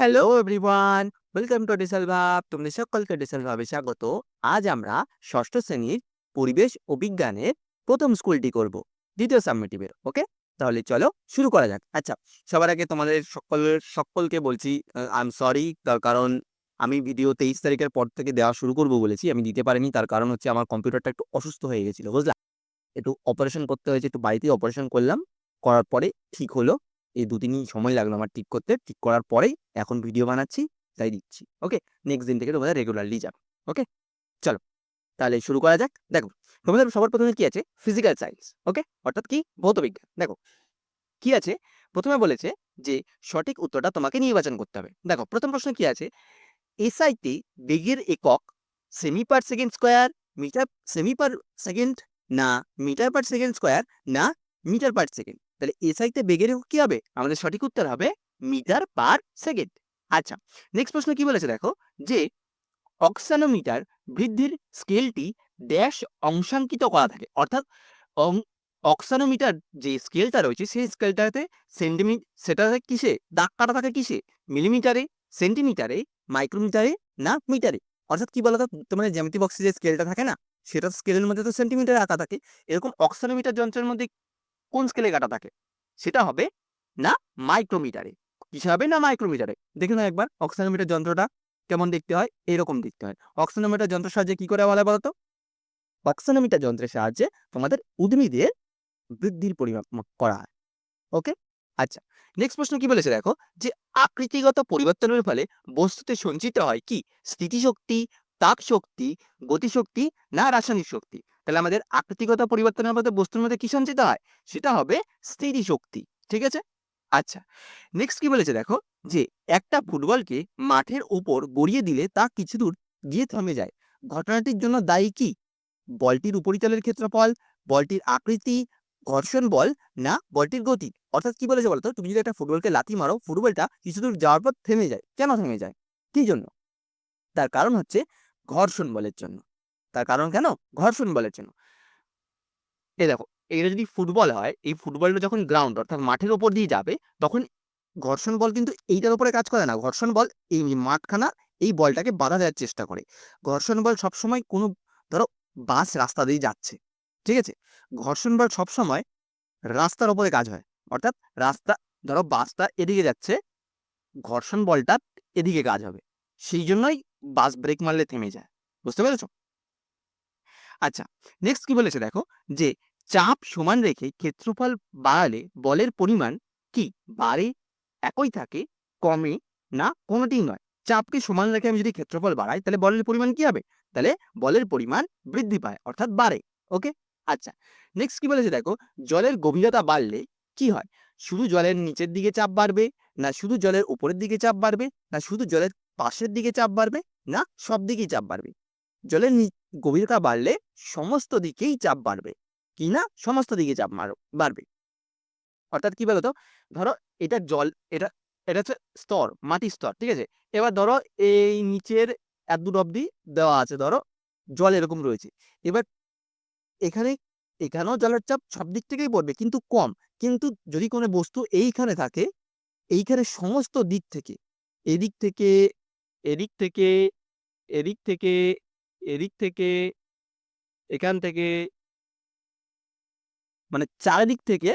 Hello everyone welcome to ডিসেল ভাব। তোমাদের সকলকে ডিসেল ভাবে স্বাগত। আজ আমরা ষষ্ঠ শ্রেণির পরিবেশ ও বিজ্ঞানের প্রথম স্কুলটি করব দ্বিতীয় সাবমিটিভের ওকে? তাহলে চলো শুরু করা যাক। আচ্ছা সবার আগে তোমাদের সকলের সকলকে বলছি আই এম সরি তার কারণ আমি ভিডিও তেইশ তারিখের পর থেকে দেওয়া শুরু করব বলেছি আমি দিতে পারিনি তার কারণ হচ্ছে আমার কম্পিউটারটা একটু অসুস্থ হয়ে গেছিল বুঝলা? একটু অপারেশন করতে হয়েছে একটু বাড়িতেই অপারেশন করলাম করার পরে ঠিক হলো। এই দু দিনই সময় লাগল আমার ঠিক করতে। ঠিক করার পরেই এখন ভিডিও বানাচ্ছি, তাই দিচ্ছি। ওকে নেক্সট দিন থেকে তোমাদের রেগুলারলি যাবে। ওকে চলো, তাহলে শুরু করা যাক। দেখো, তোমাদের সবার প্রথমে কি আছে? ফিজিক্যাল সায়েন্স ওকে অর্থাৎ কি? ভৌত বিজ্ঞান। দেখো, কি আছে? প্রথমে বলেছে যে সঠিক উত্তরটা তোমাকে নির্বাচন করতে হবে। দেখো, প্রথম প্রশ্ন কি আছে? এসআইতে বেগের একক semi per second square metre semi per second না মিটার পার সেকেন্ড স্কোয়ার না মিটার পার সেকেন্ড তাহলে এসআইতে বেগের কি হবে? আমাদের সঠিক উত্তর হবে মিটার পার সেকেন্ড। আচ্ছা নেক্সট প্রশ্ন কি বলেছে দেখো? যে অক্সানোমিটার বৃদ্ধির স্কেলটি ড্যাশ অংশাঙ্কিত করা থাকে। অর্থাৎ অক্সানোমিটার যে স্কেলটা রয়েছে, সেই স্কেলটাতে সেন্টিমি, সেটাতে কিসে? দাগ কাটা থাকে কিসে? মিলিমিটারে, সেন্টিমিটারে, মাইক্রোমিটারে না মিটারে। অর্থাৎ কি বলতো? তোমাদের জ্যামিতি বক্সে যে স্কেলটা থাকে না, সেটা স্কেলের মধ্যে তো সেন্টিমিটারে আঁকা থাকে। এরকম অক্সানোমিটার যন্ত্রের মধ্যে কোন স্কেলে কাটা থাকে? সেটা হবে না মাইক্রোমিটারে কিসে হবে না মাইক্রোমিটারে দেখে নাও একবার অক্সানোমিটার যন্ত্রটা কেমন দেখতে হয়? এরকম দেখতে হয়। অক্সানোমিটার যন্ত্রের সাহায্যে কি করে বলা বলতো? অক্সানোমিটার যন্ত্রের সাহায্যে তোমাদের উদ্ভিদের বৃদ্ধির পরিমাপ করা হয়। ওকে আচ্ছা নেক্সট প্রশ্ন কি বলেছে দেখো? যে আকৃতিগত পরিবর্তনের ফলে বস্তুতে সঞ্চিত হয় কি? স্থিতিশক্তি তাপ শক্তি গতিশক্তি না রাসায়নিক শক্তি? তাহলে আমাদের আকৃতিগত পরিবর্তনের মধ্যে বস্তুর মধ্যে কি সঞ্চিত হয়? সেটা হবে স্থিতিশক্তি। ঠিক আছে? আচ্ছা নেক্সট কি বলেছে দেখো? যে একটা ফুটবলকে মাঠের ওপর গড়িয়ে দিলে তা কিছু দূর গিয়ে থেমে যায়। ঘটনাটির জন্য দায়ী কি? বলটির উপরিতলের ক্ষেত্রফল, বলটির আকৃতি, ঘর্ষণ বল না বলটির গতি। অর্থাৎ কি বলেছে বলতো? তুমি যদি একটা ফুটবলকে লাথি মারো, ফুটবলটা কিছু দূর যাওয়ার পর থেমে যায়। কেন থেমে যায়? কি জন্য? তার কারণ হচ্ছে ঘর্ষণ বলের জন্য। তার কারণ কেন? ঘর্ষণ বলের জন্য। এই দেখো এটা যদি ফুটবল হয়, এই ফুটবলটা যখন গ্রাউন্ড অর্থাৎ মাঠের ওপর দিয়ে যাবে, তখন ঘর্ষণ বল কিন্তু এইটার উপরে কাজ করে না। ঘর্ষণ বল এই মাঠখানা এই বলটাকে বাধা দেওয়ার চেষ্টা করে। ঘর্ষণ বল সবসময় কোনো, ধরো, বাস রাস্তা দিয়ে যাচ্ছে, ঠিক আছে? ঘর্ষণ বল সবসময় রাস্তার ওপরে কাজ হয়, অর্থাৎ রাস্তা, ধরো, বাসটা এদিকে যাচ্ছে, ঘর্ষণ বলটা এদিকে কাজ হবে। সেই জন্যই বাস ব্রেক মারলে থেমে যায়, বুঝতে পেরেছ? আচ্ছা নেক্সট কি বলেছে দেখো? যে চাপ সমান রেখে ক্ষেত্রফল বাড়ালে বলের পরিমাণ কি? বাড়ে, একই থাকে, কমে না কোনোটিই নয়। চাপকে সমান রেখে আমি যদি ক্ষেত্রফল বাড়াই, তাহলে বলের পরিমাণ কি হবে? তাহলে বলের পরিমাণ বৃদ্ধি পায়, অর্থাৎ বাড়ে ওকে আচ্ছা নেক্সট কি বলেছে দেখো? জলের গভীরতা বাড়লে কি হয়? শুধু জলের নিচের দিকে চাপ বাড়বে, না শুধু জলের উপরের দিকে চাপ বাড়বে, না শুধু জলের পাশের দিকে চাপ বাড়বে, না সব দিকেই চাপ বাড়বে। জলের গভীরতা বাড়লে সমস্ত দিকেই চাপ বাড়বে। কি না? সমস্ত দিকে চাপ মার, বাড়বে। অর্থাৎ কি বলতো? ধরো এটা জল, এটা এটা হচ্ছে স্তর মাটির স্তর, ঠিক আছে? এবার ধরো এই নিচের এত দূর অব্দি দেওয়া আছে, ধরো জল এরকম রয়েছে। এবার এখানে, এখানেও জলের চাপ সব দিক থেকেই পড়বে, কিন্তু কম। কিন্তু যদি কোনো বস্তু এইখানে থাকে, এইখানে সমস্ত দিক থেকে, এদিক থেকে এদিক থেকে এদিক থেকে এদিক থেকে, এখান থেকে মানে চারিদিক থেকে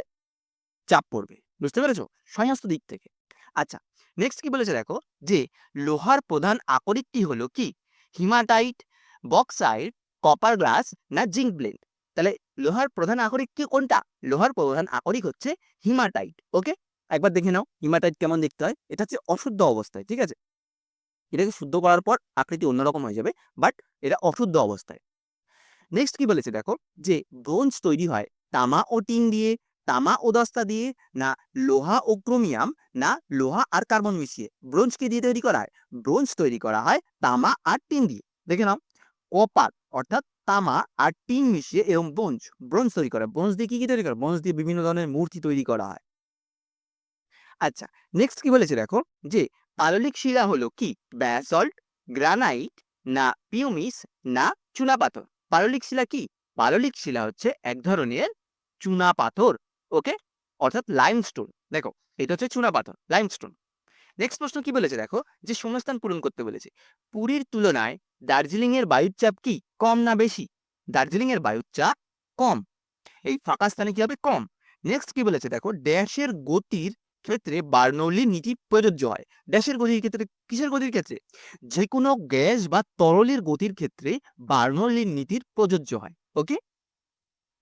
চাপ পড়বে, বুঝতে পেরেছ? সমস্ত দিক থেকে। আচ্ছা নেক্সট কি বলেছে দেখো? যে লোহার প্রধান আকরিকটি হলো কি? হিমাটাইট বক্সাইড কপার গ্লাস না জিঙ্ক ব্লেন্ড তাহলে লোহার প্রধান আকরিক কি কোনটা? লোহার প্রধান আকরিক হচ্ছে হিমাটাইট ওকে একবার দেখে নাও হিমাটাইট কেমন দেখতে হয়? এটা হচ্ছে অশুদ্ধ অবস্থায়, ঠিক আছে? এটাকে শুদ্ধ করার পর আকৃতি অন্যরকম হয়ে যাবে বাট এটা অশুদ্ধ অবস্থায়। নেক্সট কি বলেছে দেখো? যে ব্রোঞ্জ তৈরি হয় তামা ও টিন দিয়ে, তামা ও দস্তা দিয়ে, না লোহা ও ক্রোমিয়াম, না লোহা আর কার্বন মিশিয়ে। ব্রোঞ্জ কি দিয়ে তৈরি করা হয়? ব্রোঞ্জ তৈরি করা হয় তামা আর টিন দিয়ে। দেখে নাও, কপার অর্থাৎ তামা আর টিন মিশিয়ে এবং ব্রোঞ্জ ব্রোঞ্জ তৈরি করা। ব্রোঞ্জ দিয়ে কি কি তৈরি করা? ব্রোঞ্জ দিয়ে বিভিন্ন ধরনের মূর্তি তৈরি করা হয়। আচ্ছা নেক্সট কি বলেছে দেখো? যে পাললিক শিলা হলো কি? ব্যাসল্ট, গ্রানাইট, না পিউমিস, না চুনাপাথর পাললিক শিলা কি? পাললিক শিলা হচ্ছে এক ধরনের চুনা পাথর, ওকে? অর্থাৎ লাইমস্টোন দেখো, এটা হচ্ছে চুনা পাথর লাইমস্টোন নেক্সট প্রশ্ন কি বলেছে? দেখো, যে শূন্যস্থান পূরণ করতে বলেছে। পুরীর তুলনায় দার্জিলিং এর বায়ুর চাপ কি কম না বেশি? দার্জিলিং এর বায়ুর চাপ কম। এই ফাঁকা স্থানে কি হবে? কম। নেক্সট কি বলেছে? দেখো, ড্যাশের গতির ক্ষেত্রে বার্নৌলির নীতি প্রযোজ্য হয়। ড্যাশের গতির ক্ষেত্রে, কিসের গতির ক্ষেত্রে? যে কোনো গ্যাস বা তরলের গতির ক্ষেত্রে বার্নৌলির নীতির প্রযোজ্য হয়। ওকে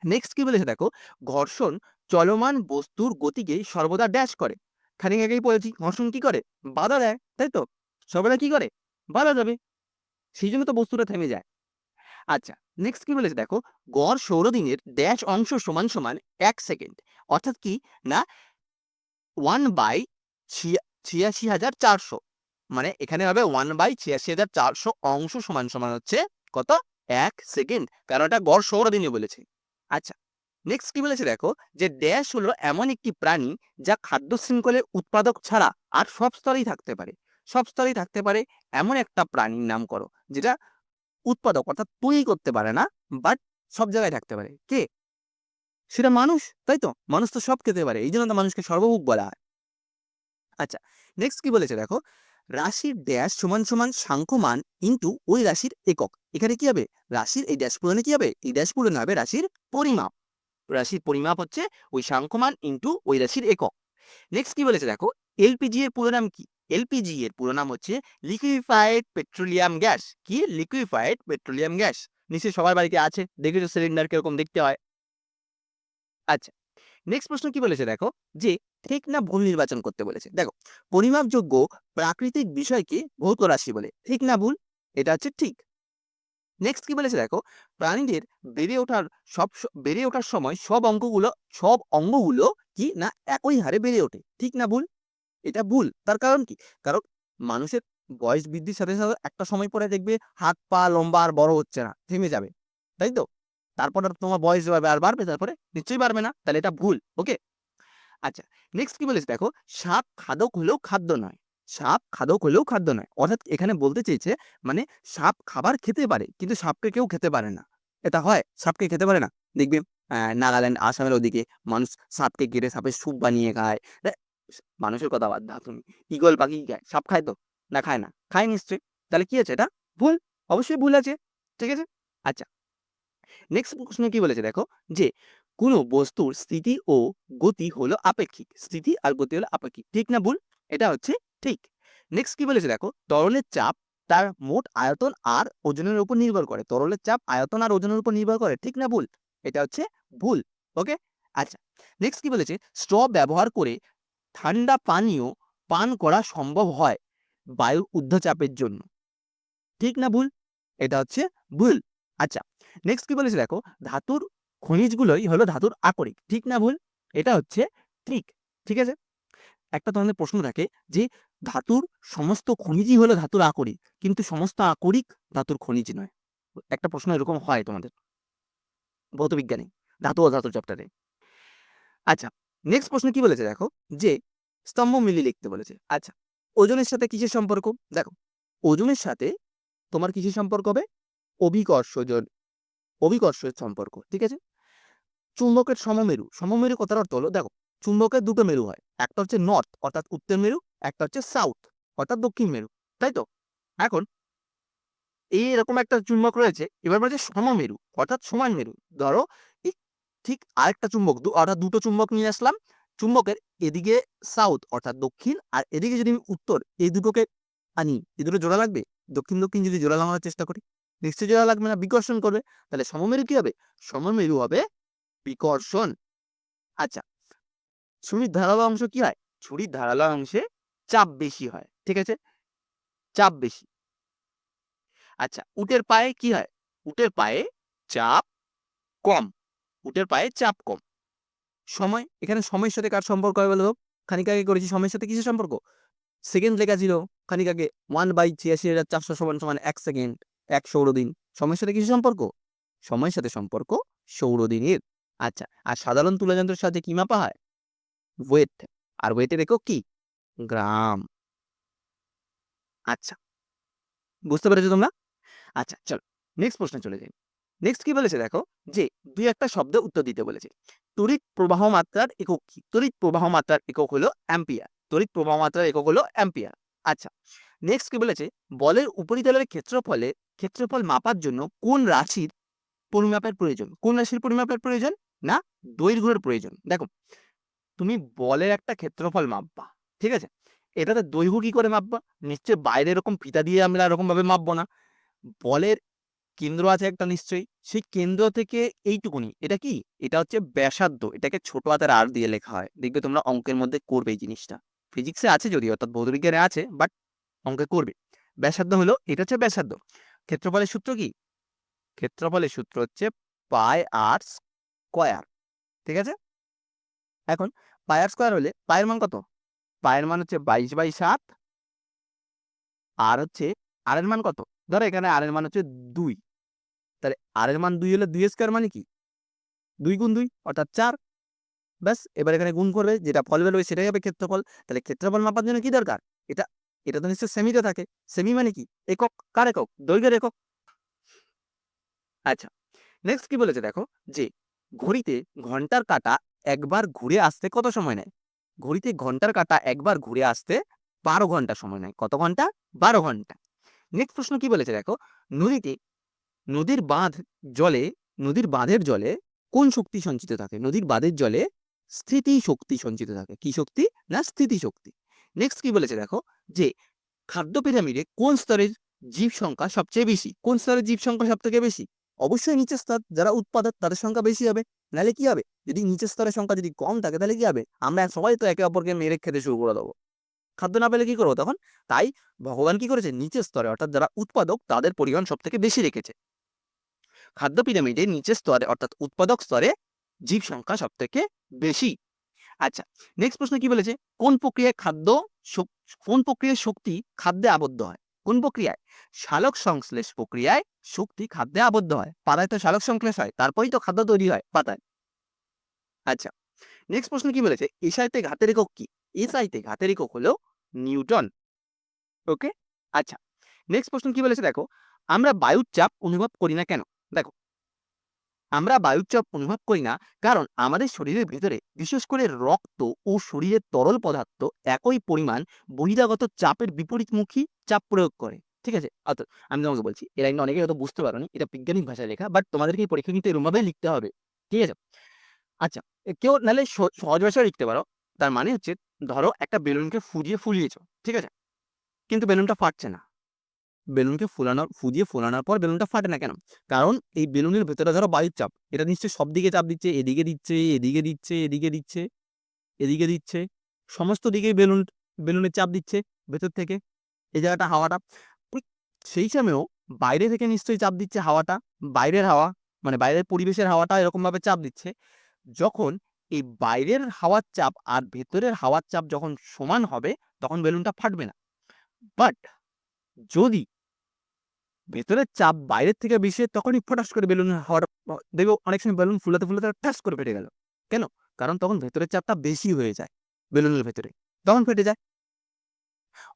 নেক্সট কি বলেছে দেখো? ঘর্ষণ চলমান বস্তুর গতিকে সর্বদা ড্যাশ করে। খানিক আগেই বলেছি, ঘর্ষণ কি করে? বাধা দেয়, তাই তো? সর্বদা কি করে? বাধা যাবে। সেই জন্য তো বস্তুটা থেমে যায়। আচ্ছা নেক্সট কি বলেছে দেখো? গড় সৌরদিনের ড্যাশ অংশ সমান সমান এক সেকেন্ড অর্থাৎ কি? না ওয়ান বাই ছিয়াশি হাজার চারশো। মানে এখানে হবে ওয়ান বাই ছিয়াশি হাজার চারশো অংশ সমান সমান হচ্ছে কত? এক সেকেন্ড কারণ এটা গড় সৌরদিনে বলেছে। আচ্ছা নেক্সট কি বলেছে দেখো? যে ড্যাশ হলো এমন একটি প্রাণী যা খাদ্য শৃঙ্খলের উৎপাদক ছাড়া আর সব স্তরেই থাকতে পারে। সব স্তরেই থাকতে পারে এমন একটা প্রাণীর নাম করো, যেটা উৎপাদক অর্থাৎ তৈরি করতে পারে না বাট সব জায়গায় থাকতে পারে। কে? সেটা মানুষ, তাই তো? মানুষ তো সব খেতে পারে এই জন্য তো মানুষকে সর্বভুক বলা হয়। আচ্ছা নেক্সট কি বলেছে দেখো? রাশির ড্যাশ সমান সমান সাংখ্যমান ইন্টু ওই রাশির একক। এখানে কি হবে? রাশির এই ড্যাশ পূরণে কি হবে? এই ড্যাশ পূরণে হবে রাশির পরিমাপ। রাশির পরিমাপ হচ্ছে ওই সাংখ্যমান ইন্টু ওই রাশির একক। নেক্সট কি বলেছে দেখো? এলপিজি এর পুরো নাম কি এলপিজি এর পুরো নাম হচ্ছে লিকুইফাইড পেট্রোলিয়াম গ্যাস কি? লিকুইফাইড পেট্রোলিয়াম গ্যাস নিশ্চয়ই সবার বাড়িতে আছে, দেখেছ সিলিন্ডার কীরকম দেখতে হয়? আচ্ছা। নেক্সট প্রশ্ন কি বলেছে দেখো? যে ঠিক না ভুল নির্বাচন করতে বলেছে। দেখো, পরিমাপযোগ্য প্রাকৃতিক বিষয়কে ভৌত রাশি বলে। ঠিক না ভুল? এটা হচ্ছে ঠিক। নেক্সট কি বলেছে দেখো? প্রাণীদের বেড়ে ওঠার সব বেড়ে ওঠার সময় সব অঙ্কগুলো সব অঙ্গগুলো কি না একই হারে বেড়ে ওঠে। ঠিক না ভুল? এটা ভুল। তার কারণ কি? কারণ মানুষের বয়স বৃদ্ধির সাথে সাথে একটা সময় পরে দেখবে হাত পা লম্বা আর বড় হচ্ছে না, থেমে যাবে। তাই তো? তারপর তোমার বয়স বাড়বে আর বাড়বে, তারপরে নিশ্চয়ই বাড়বে না, তাহলে এটা ভুল ওকে আচ্ছা নেক্সট কি বলেছে? দেখো, সাপ খাদক হলেও খাদ্য নয়, সাপ খাদক হলেও খাদ্য নয়, অর্থাৎ এখানে বলতে চেয়েছে মানে সাপ খাবার খেতে পারে, কিন্তু সাপকে কেউ খেতে পারে না, এটা হয়, সাপকে খেতে পারে না, দেখবে নাগাল্যান্ড, আসামের ওদিকে মানুষ সাপকে কেটে সাপের স্যুপ বানিয়ে খায় মানুষের কথা বাদ দাও তুমি ইগল পাখি খায়, সাপ খায় তো, না খায় না, খায় নিশ্চয়ই, তাহলে কি আছে এটা? ভুল, অবশ্যই ভুল আছে, ঠিক আছে? আচ্ছা নেক্সট প্রশ্ন কি বলেছে? দেখো, যে কোনো বস্তুর স্থিতি ও গতি হলো আপেক্ষিক। স্থিতি আর গতি হলো আপেক্ষিক। ঠিক না ভুল? এটা হচ্ছে ঠিক। নেক্সট কি বলেছে? দেখো, তরলের চাপ তার মোট আয়তন আর ওজনের উপর নির্ভর করে। তরলের চাপ আয়তন আর ওজনের উপর নির্ভর করে। ঠিক না ভুল? এটা হচ্ছে ভুল। ওকে আচ্ছা। নেক্সট কি বলেছে? স্ট্র ব্যবহার করে ঠান্ডা পানীয় পান করা সম্ভব হয় বায়ুর ঊর্ধ্বচাপের জন্য। ঠিক না ভুল? এটা হচ্ছে ভুল। আচ্ছা। নেক্সট কি বলেছে দেখো? ধাতুর খনিজগুলোই হলো ধাতুর আকরিক। ঠিক না ভুল? এটা হচ্ছে ঠিক ঠিক আছে? একটা তোমাদের প্রশ্ন থাকে যে ধাতুর সমস্ত খনিজই হলো ধাতুর আকরিক, কিন্তু সমস্ত আকরিক ধাতুর খনিজ নয়। একটা প্রশ্ন এরকম হয় তোমাদের। ভৌতবিজ্ঞানে ধাতু ও ধাতু চ্যাপ্টারে আচ্ছা নেক্সট প্রশ্ন কি বলেছে দেখো? যে স্তম্ভ মিলি লিখতে বলেছে। আচ্ছা ওজনের সাথে কিসের সম্পর্ক? দেখো, ওজনের সাথে তোমার কিসের সম্পর্ক হবে? অভিকর্ষজন অভিকর্ষের সম্পর্ক, ঠিক আছে? চুম্বকের সমমেরু সমমেরু কথার অর্থ হলো, দেখো, চুম্বকের দুটো মেরু হয়, একটা হচ্ছে নর্থ অর্থাৎ উত্তর মেরু, একটা হচ্ছে সাউথ অর্থাৎ দক্ষিণ মেরু, তাই তো? এখন এই এরকম একটা চুম্বক রয়েছে, এবার বলছে সমমেরু, অর্থাৎ সমান মেরু, ধরো ঠিক আরেকটা চুম্বক অর্থাৎ দুটো চুম্বক নিয়ে আসলাম, চুম্বকের এদিকে সাউথ অর্থাৎ দক্ষিণ, আর এদিকে যদি আমি উত্তর, এই দুটোকে আনি, এই দুটো জোড়া লাগবে? দক্ষিণ দক্ষিণ যদি জোড়া লাগানোর চেষ্টা করি নিশ্চয়ই জোড়া লাগবে না, বিকর্ষণ করবে। তাহলে সমমেরু কি হবে? সমমেরু হবে বিকর্ষণ। আচ্ছা ছুরির ধারালো অংশ কি হয়? ছুরির ধারালো অংশে চাপ বেশি হয়, ঠিক আছে? চাপ বেশি। আচ্ছা উটের পায়ে কি হয়? উটের পায়ে চাপ কম। উটের পায়ে চাপ কম। সময়, এখানে সময়ের সাথে কার সম্পর্ক হয় বলো? খানিক আগে করেছি, সময়ের সাথে কিসের সম্পর্ক? সেকেন্ড লেখা ছিল, খানিক আগে ওয়ান বাই ছিয়াশি হাজার চারশো সমান সমান এক সেকেন্ড এক সৌরদিন সময়ের সাথে কিছু সম্পর্ক? সময়ের সাথে সম্পর্ক সৌরদিনের আচ্ছা আর সাধারণ তুলাযন্ত্রের সাথে কি মাপা হয়? ওয়েট আর ওয়েটের একক কি? গ্রাম আচ্ছা বুঝতে পেরেছ তোমরা? আচ্ছা চলো নেক্সট প্রশ্নে চলে যাই। নেক্সট কি বলেছে দেখো? যে দুই একটা শব্দ উত্তর দিতে বলেছে। তড়িৎ প্রবাহ মাত্রার একক কি? তড়িৎ প্রবাহ মাত্রার একক হলো অ্যাম্পিয়ার তড়িৎ প্রবাহ মাত্রার একক হলো অ্যাম্পিয়ার আচ্ছা নেক্সট কি বলেছে? বলের উপরিতলের ক্ষেত্রফলে ক্ষেত্রফল মাপার জন্য কোন রাশির পরিমাপের প্রয়োজন? কোন রাশির পরিমাপের প্রয়োজন? না, দৈর্ঘ্যের প্রয়োজন। দেখো, তুমি বলের একটা ক্ষেত্রফল মাপবা, ঠিক আছে? এটাতে দৈর্ঘ্য কি করে মাপবা? নিশ্চয়ই বাইরে এরকম ফিতা দিয়ে আমরা এরকম ভাবে মাপবো না। বলের কেন্দ্র আছে একটা নিশ্চয়ই, সেই কেন্দ্র থেকে এইটুকুনি। এটা কি? এটা হচ্ছে ব্যাসার্ধ, এটাকে ছোট হাতের আর দিয়ে লেখা হয়। দেখবে তোমরা অঙ্কের মধ্যে করবে এই জিনিসটা। ফিজিক্সে আছে যদি অর্থাৎ ভৌতবিজ্ঞানে আছে, বাট অঙ্কে করবে। ব্যাসার্ধ হলো, এটা হচ্ছে ব্যাসার্ধ। ক্ষেত্রফলের সূত্র কি? ক্ষেত্রফলের সূত্র হচ্ছে পাই আর স্কোয়ার, ঠিক আছে? এখন পাই আর স্কোয়ার হলে পায়ের মান কত? পায়ের মান হচ্ছে বাইশ বাই সাত, আর হচ্ছে আর এর মান কত? ধরো এখানে আর এর মান হচ্ছে দুই, তাহলে আর এর মান দুই হলে দুই স্কোয়ার মানে কি? দুই গুণ দুই, অর্থাৎ চার, ব্যাস, এবার এখানে গুণ করবে, যেটা ফল বেরোবে সেটাই হবে ক্ষেত্রফল, তাহলে ক্ষেত্রফল মাপার জন্য কি দরকার? এটা এটা তো নিশ্চয় সেমিতে থাকে। সেমি মানে কি? একক। কার একক? দৈর্ঘ্যের একক। আচ্ছা নেক্সট কি বলেছে দেখো? যে ঘড়িতে ঘণ্টার কাঁটা একবার ঘুরে আসতে কত সময় নেয়? ঘড়িতে ঘণ্টার কাটা একবার ঘুরে আসতে বারো ঘণ্টা সময় নেয়। কত ঘণ্টা? বারো ঘণ্টা। নেক্সট প্রশ্ন কি বলেছে দেখো? নদীতে, নদীর বাঁধ জলে, নদীর বাঁধের জলে কোন শক্তি সঞ্চিত থাকে? নদীর বাঁধের জলে স্থিতি শক্তি সঞ্চিত থাকে। কি শক্তি? না স্থিতি শক্তি নেক্সট কি বলেছে দেখো? যে খাদ্য পিরামিডে কোন স্তরের জীব সংখ্যা সবচেয়ে বেশি? কোন স্তরের জীব সংখ্যা সব থেকে বেশি? অবশ্যই নিচের স্তর যারা উৎপাদক তাদের সংখ্যা বেশি হবে। নাহলে কি হবে? যদি নিচের স্তরের সংখ্যা যদি কম থাকে তাহলে কি হবে? আমরা সবাই তো একে অপরকে মেরে খেতে শুরু করে দেবো। খাদ্য না পেলে কি করব তখন? তাই ভগবান কি করেছে? নিচের স্তরে অর্থাৎ যারা উৎপাদক তাদের পরিমাণ সব থেকে বেশি রেখেছে। খাদ্য পিরামিডের নিচের স্তরে অর্থাৎ উৎপাদক স্তরে জীব সংখ্যা সব থেকে বেশি। আচ্ছা নেক্সট প্রশ্ন কি বলেছে? কোন প্রক্রিয়ায় খাদ্য কোন প্রক্রিয়ায় শক্তি খাদ্যে আবদ্ধ হয়? কোন প্রক্রিয়ায়? সালোক সংশ্লেষ প্রক্রিয়ায় শক্তি খাদ্যে আবদ্ধ হয়। পাতায় তো সালোক সংশ্লেষ হয়, তারপরেই তো খাদ্য তৈরি হয় পাতায়। আচ্ছা নেক্সট প্রশ্ন কি বলেছে? এসআইতে ঘাতের একক কি? এসআইতে ঘাতের একক হলো নিউটন। ওকে আচ্ছা নেক্সট প্রশ্ন কি বলেছে? দেখো, আমরা বায়ুর চাপ অনুভব করি না কেন? আমরা বায়ুর চাপ অনুভব করি না, কারণ আমাদের শরীরের ভেতরে বিশেষ করে রক্ত ও শরীরের তরল পদার্থ একই পরিমাণ বহিরাগত চাপের বিপরীতমুখী চাপ প্রয়োগ করে। ঠিক আছে? অর্থাৎ আমি তোমাকে বলছি এই লাইনটা অনেকে হয়তো বুঝতে পারোনি, এটা বৈজ্ঞানিক ভাষায় লেখা বাট তোমাদেরকে পরীক্ষা কিন্তু এরকমভাবে লিখতে হবে। ঠিক আছে? আচ্ছা কেউ নাহলে সহজ ভাষায় লিখতে পারো, তার মানে হচ্ছে ধরো একটা বেলুনকে ফুজিয়ে ফুলিয়েছ, ঠিক আছে? কিন্তু বেলুনটা ফাটছে না। বেলুনকে ফুলানোর ফুজিয়ে ফোলানোর পর বেলুনটা ফাটে না কেন? কারণ এই বেলুনের ভেতরে ধরো বায়ুর চাপ, এটা নিশ্চয়ই সব দিকে চাপ দিচ্ছে, এদিকে দিচ্ছে এদিকে দিচ্ছে এদিকে দিচ্ছে এদিকে দিচ্ছে, সমস্ত দিকে বেলুন, বেলুনের চাপ দিচ্ছে ভেতর থেকে এই জায়গাটা হাওয়াটা। সেই সময়ও বাইরে থেকে নিশ্চয়ই চাপ দিচ্ছে হাওয়াটা, বাইরের হাওয়া মানে বাইরের পরিবেশের হাওয়াটা এরকমভাবে চাপ দিচ্ছে। যখন এই বাইরের হাওয়ার চাপ আর ভেতরের হাওয়ার চাপ যখন সমান হবে, তখন বেলুনটা ফাটবে না। বাট যদি ভেতরের চাপ বাইরের থেকে বেশি তখনই ফটাস করে বেলুন হওয়ার দেখবে অনেক সময় বেলুন ফুলাতে ফুলাতে ঠাস করে ফেটে গেল। কেন? কারণ তখন ভেতরের চাপটা বেশি হয়ে যায় বেলুনের ভেতরে। তখন ফেটে যায়।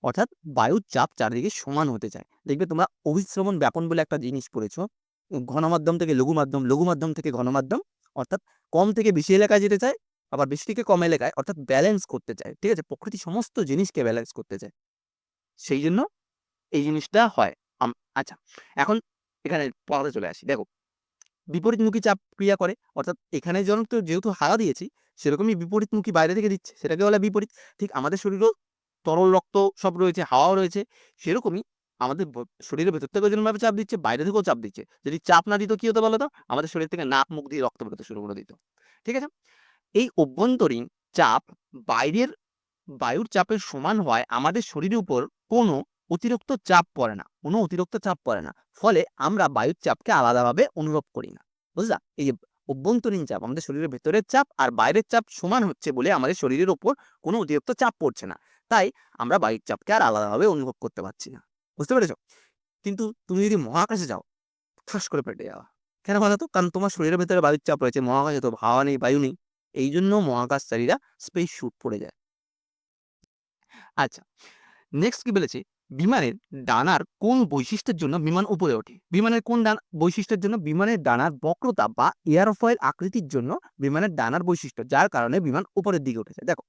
অর্থাৎ বায়ুর চাপ চারিদিকে সমান হতে চায়। দেখবে তোমরা অভিশ্রবণ ব্যাপন বলে একটা জিনিস পড়েছো। ঘন মাধ্যম থেকে লঘু মাধ্যম লঘু মাধ্যম থেকে ঘন মাধ্যম অর্থাৎ কম থেকে বেশি এলাকায় যেতে চায়, আবার বেশি থেকে কম এলাকায়, অর্থাৎ ব্যালেন্স করতে চায়। ঠিক আছে? প্রকৃতি সমস্ত জিনিসকে ব্যালেন্স করতে চায়। সেই জন্য এই জিনিসটা হয়। আচ্ছা এখন এখানে পড়াতে চলে আসি। দেখো, বিপরীতমুখী চাপ ক্রিয়া করে, অর্থাৎ এখানে যেন তো যেহেতু হাওয়া দিয়েছি, সেরকমই বিপরীতমুখী বাইরে থেকে দিচ্ছে, সেটাকে বলে বিপরীত। ঠিক আমাদের শরীরেও তরল রক্ত সব রয়েছে, হাওয়াও রয়েছে, সেরকমই আমাদের শরীরের ভেতর থেকেও যেরকমভাবে চাপ দিচ্ছে, বাইরে থেকেও চাপ দিচ্ছে। যদি চাপ না দিত, কি হতো বলো তো আমাদের শরীর থেকে নাক, মুখ দিয়ে রক্ত বেরোতে শুরু করে দিত। ঠিক আছে? এই অভ্যন্তরীণ চাপ বাইরের বায়ুর চাপের সমান হওয়ায় আমাদের শরীরের উপর কোনো অতিরিক্ত চাপ পড়ে না, কোনো অতিরিক্ত চাপ পড়ে না। ফলে আমরা বায়ুর চাপকে আলাদাভাবে অনুভব করি না, বুঝলা? এই যে অভ্যন্তরীণ চাপ, আমাদের শরীরের ভেতরের চাপ আর বাইরের চাপ সমান হচ্ছে বলে আমাদের শরীরের ওপর কোনো অতিরিক্ত চাপ পড়ছে না। তাই আমরা বায়ুর চাপকে আর আলাদাভাবে অনুভব করতে পারছি না, বুঝতে পেরেছ? কিন্তু তুমি যদি মহাকাশে যাও, ঠাস করে পেটে যাওয়া। কেন বলো তো? কারণ তোমার শরীরের ভেতরে বায়ুর চাপ রয়েছে, মহাকাশে তো হাওয়া নেই, বায়ু নেই। এই জন্য মহাকাশচারীরা স্পেস শুট পড়ে যায়। আচ্ছা নেক্সট কি বলেছে? বিমানের ডানার কোন বৈশিষ্ট্যের জন্য বিমান উপরে ওঠে? বিমানের কোন বৈশিষ্ট্যের জন্য বিমানের ডানার বক্রতা বা এয়ারফয়েল আকৃতির জন্য বিমানের ডানার বৈশিষ্ট্য? যার কারণে বিমান উপরের দিকে উঠেছে। দেখো,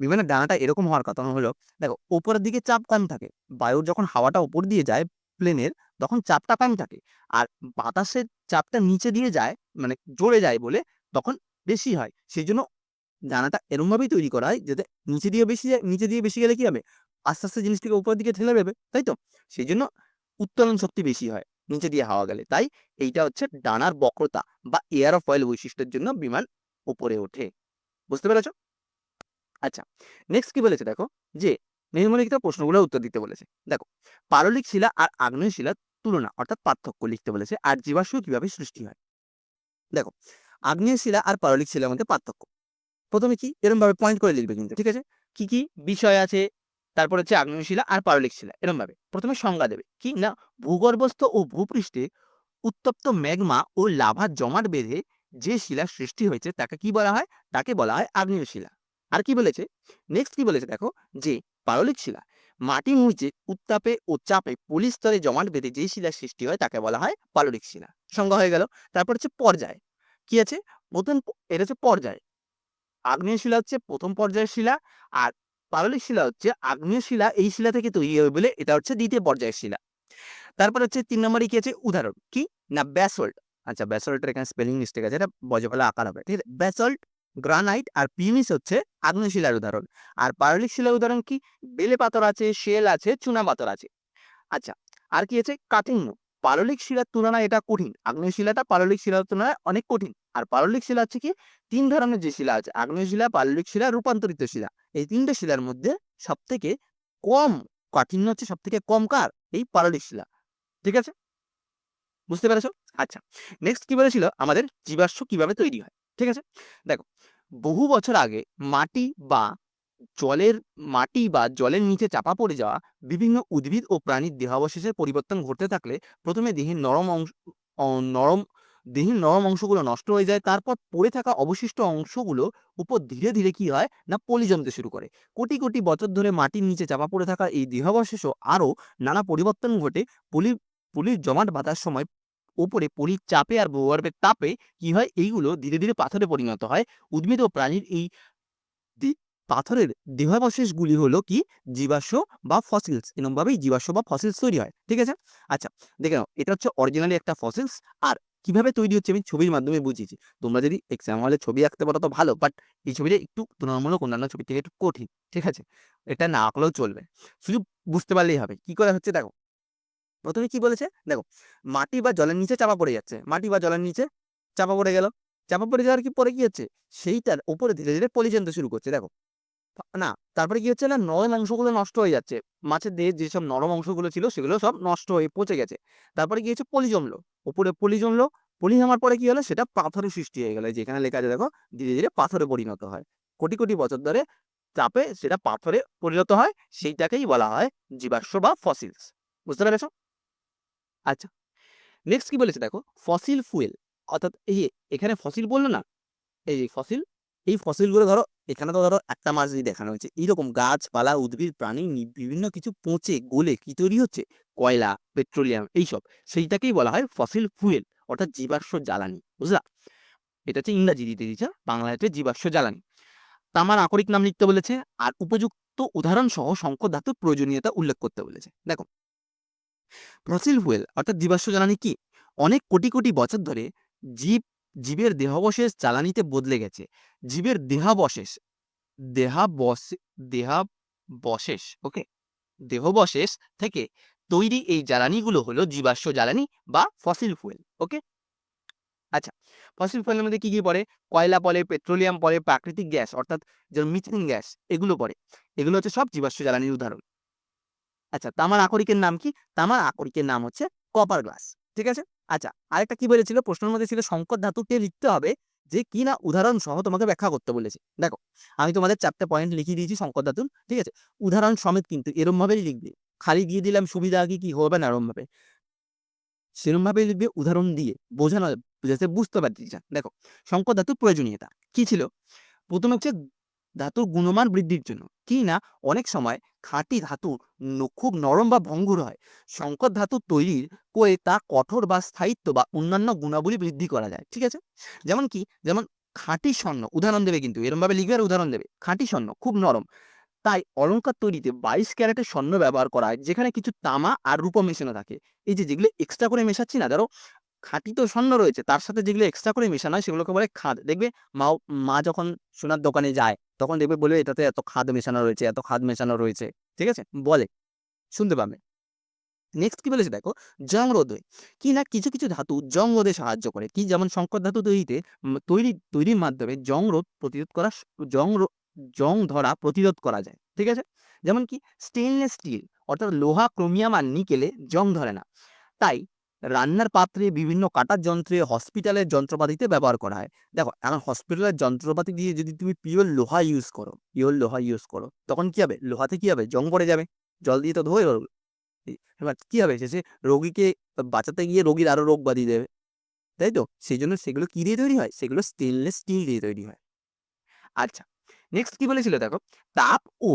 বিমানের ডানাটা এরকম হওয়ার কথা হলো, দেখো, উপরের দিকে চাপ কম থাকে। বায়ুর যখন হাওয়াটা উপর দিয়ে যায় প্লেনের, তখন চাপটা কম থাকে। আর বাতাসের চাপটা নিচে দিয়ে যায় মানে জোরে যায় বলে তখন বেশি হয়। সেই জন্য ডানাটা এরমভাবেই তৈরি করা হয়, যাতে নিচে দিয়ে বেশি যায়, নিচে দিয়ে বেশি গেলে কি হবে? আস্তে আস্তে জিনিসটাকে উপরের দিকে ঠেলে দেবে, তাই তো? সেই জন্য উত্তোলন শক্তি বেশি হয়, নিচে দিয়ে হাওয়া গেলে। তাই এইটা হচ্ছে ডানার বক্রতা বা এয়ার অফ অয়েল বৈশিষ্ট্যের জন্য বিমান উপরে ওঠে। বুঝতে পেরেছ? আচ্ছা নেক্সট কি বলেছে দেখো? যে নিম্নলিখিত প্রশ্নগুলোর উত্তর দিতে বলেছে। দেখো, পারলিক শিলা আর আগ্নেয় শিলার তুলনা অর্থাৎ পার্থক্য লিখতে বলেছে আর জীবাশ্ম কীভাবে সৃষ্টি হয়। দেখো, আগ্নেয় শিলা আর পারলিক শিলার মধ্যে পার্থক্য। প্রথমে কি? এরকম ভাবে পয়েন্ট করে লিখবে কিন্তু, ঠিক আছে? কি কি বিষয় আছে? তারপর হচ্ছে আগ্নেয় শিলা আর পারলিক শিলা এরকম ভাবে প্রথমে সংজ্ঞা দেবে কি না ভূগর্ভস্থ ও ভূপৃষ্ঠে উত্তপ্ত ম্যাগমা ও লাভা জমাট বেঁধে যে শিলা সৃষ্টি হয়েছে তাকে কি বলা হয়? তাকে বলা হয় আগ্নেয় শিলা আর কি বলেছে? নেক্সট কি বলেছে দেখো? যে পারলিক শিলা মাটির নিচে উত্তাপে ও চাপে পলিস্তরে জমাট বেঁধে যে শিলা সৃষ্টি হয় তাকে বলা হয় পাললিক শিলা। সংজ্ঞা হয়ে গেল। তারপর হচ্ছে পর্যায়। কি আছে? প্রথম এটা হচ্ছে পর্যায়। আগ্নেয় শিলা হচ্ছে প্রথম পর্যায়ের শিলা আর পাললিক শিলা হচ্ছে আগ্নেয় শিলা, এই শিলা থেকে তৈরি হবে বলে এটা হচ্ছে দ্বিতীয় পর্যায়ের শিলা। তারপর হচ্ছে তিন নম্বরে কি আছে? উদাহরণ। কি? না ব্যাসল্ট আচ্ছা ব্যাসল্টের এখানে স্পেলিং মিস্টেক আছে, এটা বজফলা আকার হবে, ঠিক আছে? ব্যাসল্ট গ্রানাইট আর পিউমিস হচ্ছে আগ্নেয় শিলার উদাহরণ। আর পারলিক শিলার উদাহরণ কি? বেলে পাথর আছে, শেল আছে, চুনা পাথর আছে। আচ্ছা আর কি আছে? কাঠিন্য। পাললিক শিলার তুলনায় এটা কঠিন। আগ্নেয় শিলাটা পাললিক শিলার তুলনায় অনেক কঠিন। আর পাললিক শিলা হচ্ছে কি তিন ধরনের যে শিলা আছে, আগ্নেয় শিলা, পাললিক শিলা রূপান্তরিত শিলা। এই তিনটে শিলার মধ্যে সব থেকে কম কাঠিন্য হচ্ছে সব থেকে কম কার? এই পাললিক শিলা। ঠিক আছে? বুঝতে পেরেছ? আচ্ছা নেক্সট কি বলেছিল? আমাদের জীবাশ্ম কীভাবে তৈরি হয়? ঠিক আছে? দেখো, বহু বছর আগে মাটি বা জলের, মাটি বা জলের নিচে চাপা পড়ে যাওয়া বিভিন্ন উদ্ভিদ ও প্রাণীর দেহাবশেষের পরিবর্তন ঘটতে থাকলে প্রথমে দেহের নরম অংশ নরম দেহের নরম অংশগুলো নষ্ট হয়ে যায়, তারপর পড়ে থাকা অবশিষ্ট অংশগুলো উপর ধীরে ধীরে কি হয় না পলি জমতে শুরু করে। কোটি কোটি বছর ধরে মাটির নিচে চাপা পড়ে থাকা এই দেহাবশেষও আরও নানা পরিবর্তন ঘটে। পলি, পলির জমাট বাঁধার সময় ওপরে পলির চাপে আর ভূগর্ভের তাপে কি হয় এইগুলো ধীরে ধীরে পাথরে পরিণত হয়। উদ্ভিদ ও প্রাণীর এই পাথরের দেহাবশেষগুলি হলো কি? জীবাশ্ম বা ফসিলস এরকমভাবেই জীবাশ্ম বা ফসিলস তৈরি হয়। ঠিক আছে? আচ্ছা দেখে নাও, এটা হচ্ছে অরিজিনালি একটা ফসিলস আর কীভাবে তৈরি হচ্ছে আমি ছবির মাধ্যমে বুঝিয়েছি। তোমরা যদি এক্সাম হলে ছবি আঁকতে পারো তো ভালো বাট এই ছবিটা একটু তুলনামূলক অন্যান্য ছবি থেকে একটু কঠিন, ঠিক আছে? এটা না আঁকলেও চলবে। শুধু বুঝতে পারলেই হবে। কি করা হচ্ছে দেখো? প্রথমে কি বলেছে? দেখো, মাটি বা জলের নিচে চাপা পড়ে যাচ্ছে। মাটি বা জলের নিচে চাপা পড়ে গেল। চাপা পড়ে যাওয়ার কি, পরে কি হচ্ছে? সেইটার উপরে ধীরে ধীরে পলি শুরু করছে। দেখো না, তারপরে কি হচ্ছে না, নরম অংশগুলো নষ্ট হয়ে যাচ্ছে। মাছের দেহে যেসব নরম অংশগুলো ছিল, সেগুলো সব নষ্ট হয়ে পচে গেছে। তারপরে কি হচ্ছে, পলি জমলো। উপরে পলি জমলো, পলি জমার পরে কি হলো, সেটা পাথরের সৃষ্টি হয়ে গেল। যেখানে লেখা আছে, দেখো, ধীরে ধীরে পাথরে পরিণত হয়। কোটি কোটি বছর ধরে চাপে সেটা পাথরে পরিণত হয়, সেইটাকেই বলা হয় জীবাশ্ম বা ফসিলস। বুঝতে পেরেছ? আচ্ছা নেক্সট কি বলেছে, দেখো, ফসিল ফুয়েল। অর্থাৎ এই এখানে ফসিল বলল না? এই ফসিল এই ফসিলগুলো ধরো, এখানে তো ধরো একটা মাছ দিয়ে দেখানো হয়েছে। এইরকম গাছপালা উদ্ভিদ, প্রাণী বিভিন্ন কিছু পচে, গলে কি তৈরি হচ্ছে? কয়লা, পেট্রোলিয়াম, এইসব। সেইটাকেই বলা হয় ফসিল ফুয়েল, অর্থাৎ জীবাশ্ম জ্বালানি, বুঝলা? এটা হচ্ছে ইংরাজি দিতে দিচ্ছে বাংলা হচ্ছে জীবাশ্ম জ্বালানি। তামার আকরিক নাম লিখতে বলেছে, আর উপযুক্ত উদাহরণ সহ সংকর ধাতুর প্রয়োজনীয়তা উল্লেখ করতে বলেছে। দেখো, ফসিল ফুয়েল, অর্থাৎ জীবাশ্ম জ্বালানি কি? অনেক কোটি কোটি বছর ধরে জীব জীবের দেহাবশেষ জ্বালানিতে বদলে গেছে। জীবের দেহাবশেষ, দেহাবশ, দেহাবশেষ ওকে দেহবশেষ থেকে তৈরি এই জ্বালানিগুলো হলো জীবাশ্ম জ্বালানি বা ফসিল ফুয়েল ওকে আচ্ছা ফসিল ফুয়েলের মধ্যে কি কি পড়ে? কয়লা পড়ে পেট্রোলিয়াম পড়ে, প্রাকৃতিক গ্যাস, অর্থাৎ যেমন মিথেন গ্যাস এগুলো পড়ে। এগুলো হচ্ছে সব জীবাশ্ম জ্বালানির উদাহরণ। আচ্ছা তামার আকরিকের নাম কি? তামার আকরিকের নাম হচ্ছে কপার গ্লাস ঠিক আছে? আচ্ছা আরেকটা কি বলেছিল? প্রশ্নের মধ্যে ছিল সংকট ধাতুকে লিখতে হবে যে কি না উদাহরণ সহ তোমাকে ব্যাখ্যা করতে বলেছে। দেখো, আমি তোমাদের চারটে পয়েন্ট লিখিয়ে দিয়েছি সংকট ধাতুর, ঠিক আছে? উদাহরণ সমেত কিন্তু এরম ভাবেই লিখবে। খালি দিয়ে দিলাম সুবিধা কি কি হবে না এরম ভাবে সেরম ভাবে লিখবে উদাহরণ দিয়ে, বোঝানো যাতে বুঝতে চান দেখো, সংকট ধাতুর প্রয়োজনীয়তা কি ছিল? প্রথমে হচ্ছে ধাতুর গুণমান বৃদ্ধির জন্য। কি না অনেক সময় খাঁটি ধাতু খুব নরম বা ভঙ্গুর হয়। সংকর ধাতু তৈরির করে তা কঠোর বা স্থায়িত্ব বা অন্যান্য গুণাবলী বৃদ্ধি করা যায়, ঠিক আছে? যেমন কি, যেমন খাঁটি স্বর্ণ, উদাহরণ দেবে কিন্তু, এরমভাবে লিখবে আর উদাহরণ দেবে। খাঁটি স্বর্ণ, খুব নরম। তাই অলংকার তৈরিতে বাইশ ক্যারেটের স্বর্ণ ব্যবহার করা হয় যেখানে কিছু তামা আর রূপো মেশানো থাকে। এই যে যেগুলো এক্সট্রা করে মেশাচ্ছি না, ধরো খাঁটি তো স্বর্ণ রয়েছে, তার সাথে যেগুলো এক্সট্রা করে মেশানো হয় সেগুলোকে বলে খাদ। দেখবে মা মা যখন সোনার দোকানে যায় তখন দেখবে বলবে এটাতে এত খাদ মেশানো রয়েছে, এত খাদ মেশানো রয়েছে, ঠিক আছে? বলে, শুনতে পাবে। নেক্সট কি বলেছে দেখো? জং রোধে কি না কিছু কিছু ধাতু জং রোধে সাহায্য করে। কি যেমন সংকর ধাতু তৈরিতে তৈরি, তৈরির মাধ্যমে জং রোধ প্রতিরোধ করা জং জং ধরা প্রতিরোধ করা যায়, ঠিক আছে? যেমন কি স্টেনলেস স্টিল অর্থাৎ লোহা ক্রোমিয়াম আর নিকেলে জং ধরে না। তাই রান্নার পাত্রে বিভিন্ন কাটার যন্ত্রে হসপিটালের যন্ত্রপাতিতে ব্যবহার করা হয়। দেখো, এখন হসপিটালের যন্ত্রপাতি দিয়ে যদি তুমি পিওর লোহা ইউজ করো পিওর লোহা ইউজ করো, তখন কি হবে? লোহাতে কি হবে? জং পড়ে যাবে। জল দিয়ে তো ধোয়। এবার কি হবে? শেষে রোগীকে বাঁচাতে গিয়ে রোগীর আরও রোগ বাঁধিয়ে দেবে। তাই তো? সেই জন্য সেগুলো কি দিয়ে তৈরি হয়? সেগুলো স্টেনলেস স্টিল দিয়ে তৈরি হয়। আচ্ছা নেক্সট কি বলেছিল দেখো? তাপ ও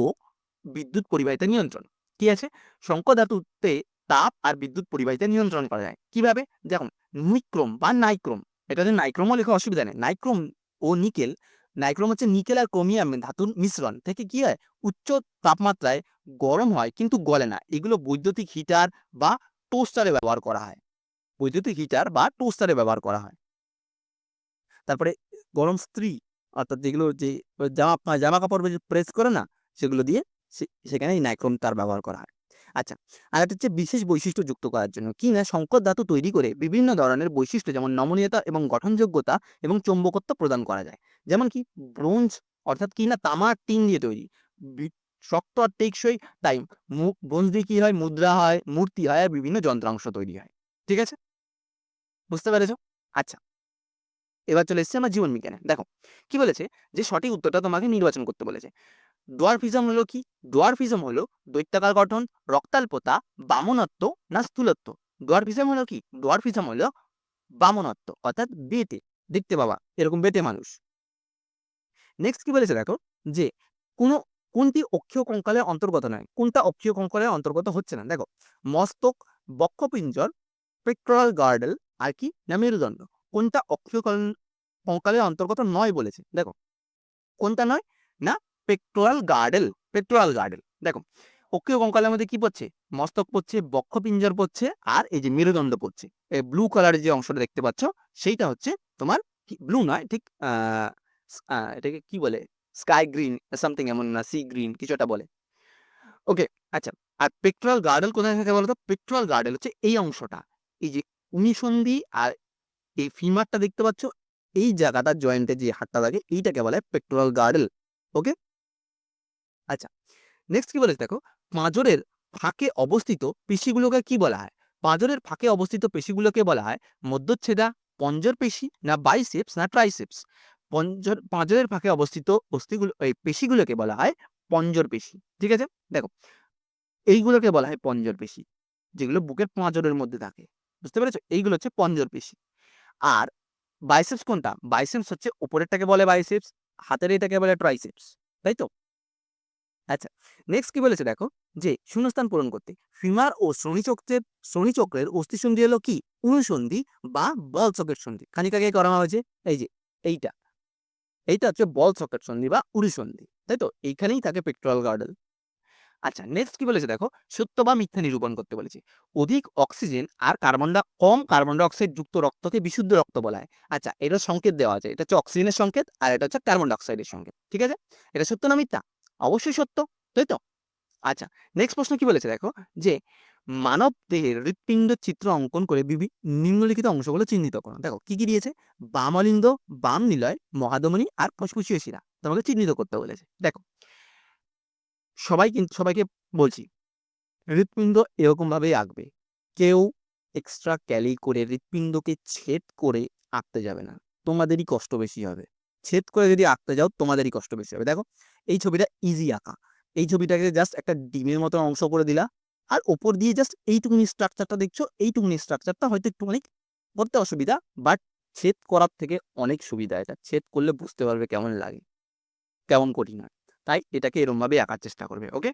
বিদ্যুৎ পরিবাহিতা নিয়ন্ত্রণ। ঠিক আছে? শঙ্কর ধাতুতে তাপ আর বিদ্যুৎ পরিবাহিতা নিয়ন্ত্রণ করা যায়। কীভাবে? দেখুন নিক্রোম বা নাইক্রোম এটাতে নাইক্রোমও লেখা অসুবিধা নেই নাইক্রোম ও নিকেল নাইক্রোম হচ্ছে নিকেল আর ক্রোমিয়াম ধাতুর মিশ্রণ। থেকে কি হয়? উচ্চ তাপমাত্রায় গরম হয় কিন্তু গলে না। এগুলো বৈদ্যুতিক হিটার বা টোস্টারে ব্যবহার করা হয়। বৈদ্যুতিক হিটার বা টোস্টারে ব্যবহার করা হয়। তারপরে গরম স্ত্রী, অর্থাৎ যেগুলো যে, জামা জামা কাপড় প্রেস করে না, সেগুলো দিয়ে সেখানে নাইক্রোম তার ব্যবহার করা হয়। আচ্ছা আর একটা হচ্ছে বিশেষ বৈশিষ্ট্য যুক্ত করার জন্য। কি না সংকর ধাতু তৈরি করে বিভিন্ন ধরনের বৈশিষ্ট্য যেমন নমনীয়তা এবং গঠনযোগ্যতা এবং চৌম্বকত্ব প্রদান করা যায়। যেমন কি ব্রোঞ্জ অর্থাৎ কি না তামার টিন দিয়ে তৈরি। শক্ত আর টেকসই, তাই ব্রোঞ্জ দিয়ে কি হয়? মুদ্রা হয়, মূর্তি হয় আর বিভিন্ন যন্ত্রাংশ তৈরি হয়। ঠিক আছে? বুঝতে পেরেছ? আচ্ছা। এবার চলে এসেছে আমার জীবন বিজ্ঞানে। দেখো, কি বলেছে? যে সঠিক উত্তরটা তোমাকে নির্বাচন করতে বলেছে। ডোয়ারফিজম হলো কি? ডোয়ারফিজম হলো দৈত্যাকার গঠন, রক্তাল্পতা, বামনত্ব না স্থূলত্ব। ডোয়ারফিজম হলো কি? ডোয়ারফিজম হলো বামনত্ব, অর্থাৎ বেটে। দেখতে পাবা, এরকম বেটে মানুষ। নেক্সট কি বলেছে দেখো? যে কোনো, কোনটি অক্ষীয় কঙ্কালের অন্তর্গত নয়। কোনটা অক্ষীয় কঙ্কালের অন্তর্গত হচ্ছে না? দেখো, মস্তক, বক্ষপিঞ্জর পেক্টোরাল গার্ডেল আর কি? না মেরুদণ্ড। কোনটা অক্ষীয় কল- কঙ্কালের অন্তর্গত নয় বলেছে। দেখো, কোনটা নয়? না পেক্টোরাল গার্ডেল পেক্টোরাল গার্ডেল। দেখো, অক্ষীয় কঙ্কালের মধ্যে কি পড়ছে? মস্তক পড়ছে, বক্ষপিঞ্জর পড়ছে, আর এই যে মেরুদণ্ড পড়ছে। এই ব্লু কালারের যে অংশটা দেখতে পাচ্ছ, সেইটা হচ্ছে তোমার ব্লু নয়, ঠিক এটাকে কি বলে? স্কাই গ্রিন সামথিং এমন না সি গ্রিন কিছু একটা বলে। ওকে আচ্ছা আর পেক্টোরাল গার্ডেল কোথায় থাকে বলতো? পেক্টোরাল গার্ডেল হচ্ছে এই অংশটা। এই যে উনিসন্ধি আর এই ফিমারটা দেখতে পাচ্ছ, এই জায়গাটা জয়েন্টে যে হাতটা থাকে, এইটাকে বলে পেক্টোরাল গার্ডেল। ওকে আচ্ছা নেক্সট কি বলেছে দেখো? পাঁজরের ফাঁকে অবস্থিত পেশিগুলোকে কি বলা হয়? পাঁজরের ফাঁকে অবস্থিত পেশিগুলোকে বলা হয় মধ্যচ্ছেদা, পঞ্জর পেশি না বাইসেপস না ট্রাইসেপস পঞ্জর, পাঁজরের ফাঁকে অবস্থিত অস্থিগুলো এই পেশিগুলোকে বলা হয় পঞ্জর পেশি। ঠিক আছে? দেখো, এইগুলোকে বলা হয় পঞ্জর পেশি, যেগুলো বুকের পাঁজরের মধ্যে থাকে। বুঝতে পেরেছ? এইগুলো হচ্ছে পঞ্জর পেশি। আর বাইসেপস কোনটা? বাইসেপস হচ্ছে উপরেরটাকে বলে বাইসেপস হাতের এটাকে বলে ট্রাইসেপস তাই তো? আচ্ছা নেক্সট কি বলেছে দেখো? যে শূন্যস্থান পূরণ করতে ফিমার ও শ্রোণীচক্রের শ্রোণীচক্রের অস্থিসন্ধি হলো কি? অনুসন্ধি বা বল সকেট সন্ধি। খানিক আগে করা হয়েছে, এই যে এইটা। এইটা হচ্ছে বল সকেট সন্ধি বা উরিসন্ধি তাই তো? এইখানেই থাকে পেক্টোরাল গার্ডেল আচ্ছা নেক্সট কি বলেছে দেখো? সত্য বা মিথ্যা নিরূপণ করতে বলেছে। অধিক অক্সিজেন আর কার্বন ডাই কম কার্বন ডাইঅক্সাইড যুক্ত রক্তকে বিশুদ্ধ রক্ত বলা হয় আচ্ছা এটা সংকেত দেওয়া আছে। এটা হচ্ছে অক্সিজেনের সংকেত আর এটা হচ্ছে কার্বন ডাইঅক্সাইডের সংকেত। ঠিক আছে? এটা সত্য না মিথ্যা? অবশ্যই সত্য, তাই তো? আচ্ছা নেক্সট প্রশ্ন কি বলেছে দেখো? যে মানব দেহের হৃৎপিণ্ড চিত্র অঙ্কন করে বিভি, নিম্নলিখিত অংশগুলো চিহ্নিত করো। দেখো, কি কি দিয়েছে? বামলিন্দ বাম নিলয় মহাদমনী আর ফুসফুসীয় শিরা তোমাকে চিহ্নিত করতে বলেছে। দেখো, সবাই কিন্তু সবাইকে বলছি, হৃৎপিণ্ড এরকম ভাবেই আঁকবে। কেউ এক্সট্রা ক্যালি করে হৃৎপিণ্ডকে ছেদ করে আঁকতে যাবে না। তোমাদেরই কষ্ট বেশি হবে। ছেদ করে যদি আঁকতে যাও, তোমাদেরই কষ্ট বেশি হবে। দেখো, এই ছবিটা ইজি আঁকা। এই ছবিটাকে জাস্ট একটা ডিমের মতো অংশ করে দিলা। আর ওপর দিয়ে জাস্ট এইটুকুনি স্ট্রাকচারটা দেখছ, এইটুকুনি স্ট্রাকচারটা হয়তো একটুখানি করতে অসুবিধা বাট ছেদ করার থেকে অনেক সুবিধা এটা। ছেদ করলে বুঝতে পারবে কেমন লাগে, কেমন কঠিন হয়। তাই এটাকে এরমভাবে আঁকার চেষ্টা করবে ওকে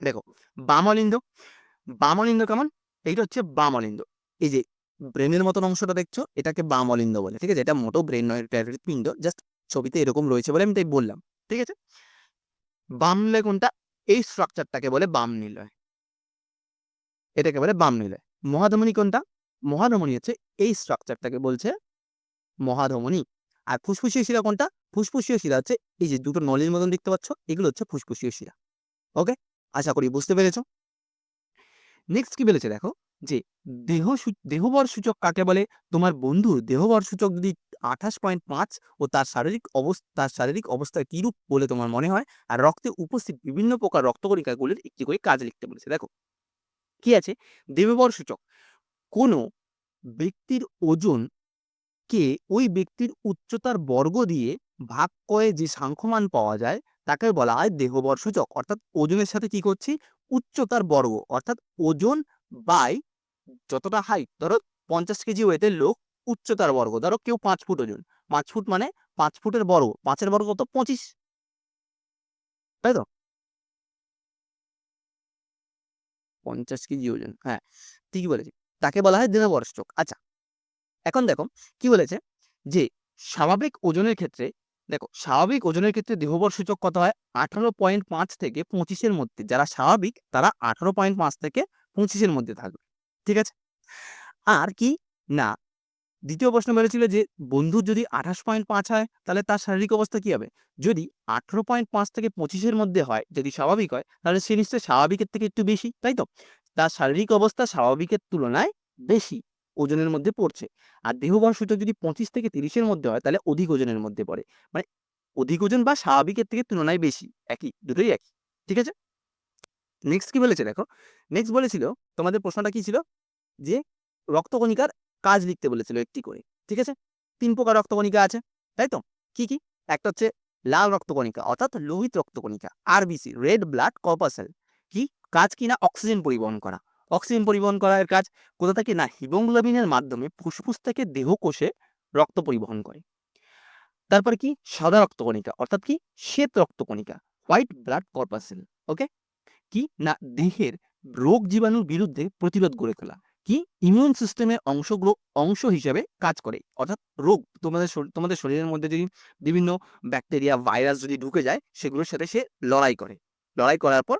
দেখো বামলিন্দ বামলিন্দ কেমন? এইটা হচ্ছে বামলিন্দ এই যে ব্রেনের মতন অংশটা দেখছ? এটাকে বামলিন্দ বলে, ঠিক আছে? এটা মোটো ব্রেন নয় পিণ্ড। জাস্ট ছবিতে এরকম রয়েছে বলে আমি তাই বললাম, ঠিক আছে? বাম নিলয় কোনটা? এই স্ট্রাকচারটাকে বলে বাম নিলয়। এটাকে বলে বাম নিলয়। মহাধমনী কোনটা? মহাধমনী হচ্ছে এই স্ট্রাকচারটাকে বলছে মহাধমনী। আর ফুসফুসীয় শিরা কোনটা? ফুসফুসীয় শিরা হচ্ছে এই যে দুটো নলির মতন দেখতে পাচ্ছ, এগুলো হচ্ছে ফুসফুসীয় শিরা। ওকে? আশা করি বুঝতে পেরেছ। নেক্সট কি বলেছে দেখো? যে দেহ দেহবর সূচক কাকে বলে? তোমার বন্ধুর দেহবর সূচক যদি আঠাশ পয়েন্ট পাঁচ ও তার শারীরিক অবস্থা তার শারীরিক অবস্থা কিরূপ বলে তোমার মনে হয়? আর রক্তে উপস্থিত বিভিন্ন প্রকার রক্তকণিকাগুলির একটি করে কাজ লিখতে বলেছে। দেখো, কি আছে? দেহবর সূচক, কোনো ব্যক্তির ওজন কে ওই ব্যক্তির উচ্চতার বর্গ দিয়ে ভাগ করে যে সাংখ্যমান পাওয়া যায়, তাকে বলা হয় দেহবর সূচক। অর্থাৎ ওজনের সাথে কি করছি? উচ্চতার বর্গ। অর্থাৎ ওজন বাই যতটা হাইট ধরো পঞ্চাশ কেজি ওয়েটের লোক উচ্চতার বর্গ, ধরো কেউ পাঁচ ফুট ওজন। পাঁচ ফুট মানে পাঁচ ফুটের বর্গ, পাঁচের বর্গ কত? পঁচিশ। তাই তো? পঞ্চাশ কেজি ওজন হ্যাঁ ঠিকই বলেছি। তাকে বলা হয় সূচক আচ্ছা এখন দেখো, কি বলেছে? যে স্বাভাবিক ওজনের ক্ষেত্রে, দেখো, স্বাভাবিক ওজনের ক্ষেত্রে দেহবর সূচক কত হয়? আঠারো পয়েন্ট পাঁচ থেকে পঁচিশের মধ্যে। যারা স্বাভাবিক, তারা আঠারো পয়েন্ট পাঁচ থেকে পঁচিশের মধ্যে থাকবে। ঠিক আছে? আর কি? না। দ্বিতীয় প্রশ্ন বেরোছিল যে, বন্ধুর যদি আঠাশ পয়েন্ট পাঁচ হয়, তাহলে তার শারীরিক অবস্থা কি হবে? যদি আঠারো পয়েন্ট পাঁচ থেকে পঁচিশের মধ্যে হয়, যদি স্বাভাবিক হয়, তাহলে সে নিশ্চয়ই স্বাভাবিকের থেকে একটু বেশি, তাই তো? তার শারীরিক অবস্থা স্বাভাবিকের তুলনায় বেশি, ওজনের মধ্যে পড়ছে। আর দেহবর সূচক যদি পঁচিশ থেকে তিরিশের মধ্যে হয়, তাহলে অধিক ওজনের মধ্যে পড়ে। মানে অধিক ওজন বা স্বাভাবিকের থেকে তুলনায় বেশি, একই, দুটোই একই, ঠিক আছে? নেক্সট কি বলেছে দেখো? নেক্সট বলেছিল, তোমাদের প্রশ্নটা কি ছিল? যে রক্তকণিকার কাজ লিখতে বলেছিল একটি করে, ঠিক আছে? তিন প্রকার রক্তকণিকা আছে, তাই তো? কি কি? একটা হচ্ছে লাল রক্তকণিকা, অর্থাৎ লোহিত রক্তকণিকা আরবিসি রেড ব্লাড কর্পাসেল কি? কাজ কি না অক্সিজেন পরিবহন করা। অক্সিজেন পরিবহন করার কাজ কোথা থেকে? না, হিমোগ্লোবিনের মাধ্যমে ফুসফুস থেকে দেহকোষে রক্ত পরিবহন করে। তারপর কি? সাদা রক্তকণিকা, অর্থাৎ কি? শ্বেত রক্তকণিকা হোয়াইট ব্লাড কর্পাসেল ওকে কি না দেহের রোগ জীবাণুর বিরুদ্ধে প্রতিরোধ গড়ে তোলা? কি ইমিউন সিস্টেমের অংশ অংশ হিসেবে কাজ করে? অর্থাৎ রোগ তোমাদের তোমাদের শরীরের মধ্যে যদি বিভিন্ন ব্যাকটেরিয়া ভাইরাস যদি ঢুকে যায়, সেগুলোর সাথে সে লড়াই করে। লড়াই করার পর,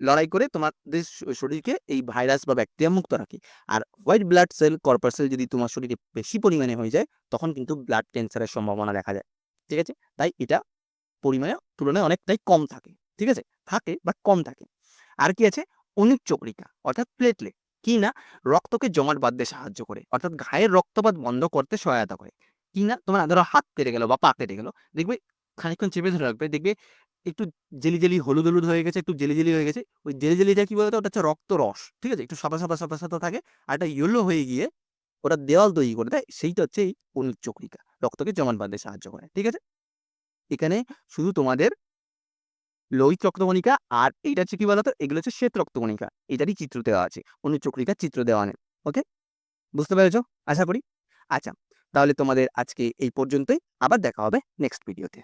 লড়াই করে তোমাদের শরীরকে এই ভাইরাস বা ব্যাকটেরিয়া মুক্ত রাখে। আর হোয়াইট ব্লাড সেল কর্পাসেল যদি তোমার শরীরে বেশি পরিমাণে হয়ে যায়, তখন কিন্তু ব্লাড ক্যান্সারের সম্ভাবনা দেখা যায়। ঠিক আছে? তাই এটা পরিমাণে, তুলনায় অনেকটাই কম থাকে। ঠিক আছে? থাকে বা কম থাকে। আর কি আছে? অনিক চক্রিকা অর্থাৎ প্লেটলেট কি না রক্তকে জমাট বাঁধতে সাহায্য করে, অর্থাৎ ঘায়ের রক্তপাত বন্ধ করতে সহায়তা করে। কি না? তোমার ধরো হাত কেটে গেল বা পা কেটে গেল, দেখবে খানিকক্ষণ চেপে ধরে রাখবে, দেখবে একটু জেলি জেলি হলুদ হলুদ হয়ে গেছে, একটু জেলি জেলি হয়ে গেছে, ওই জেলি জেলিটা কি বলতো? ওটা হচ্ছে রক্ত রস, ঠিক আছে? একটু সাদা সাদা সাদা সাদা থাকে আর এটা ইয়েলো হয়ে গিয়ে ওটা দেওয়াল তৈরি করে দেয়, সেইটা হচ্ছে এই অনিক চক্রিকা রক্তকে জমাট বাঁধতে সাহায্য করে, ঠিক আছে? এখানে শুধু তোমাদের লোহিত রক্তকণিকা আর এইটা হচ্ছে কি বলতো? এগুলো হচ্ছে শ্বেত রক্তকণিকা। এটারই চিত্র দেওয়া আছে। অন্য চক্রিকার চিত্র দেওয়া নেই। ওকে? বুঝতে পেরেছ? আশা করি? আচ্ছা তাহলে তোমাদের আজকে এই পর্যন্তই। আবার দেখা হবে নেক্সট ভিডিওতে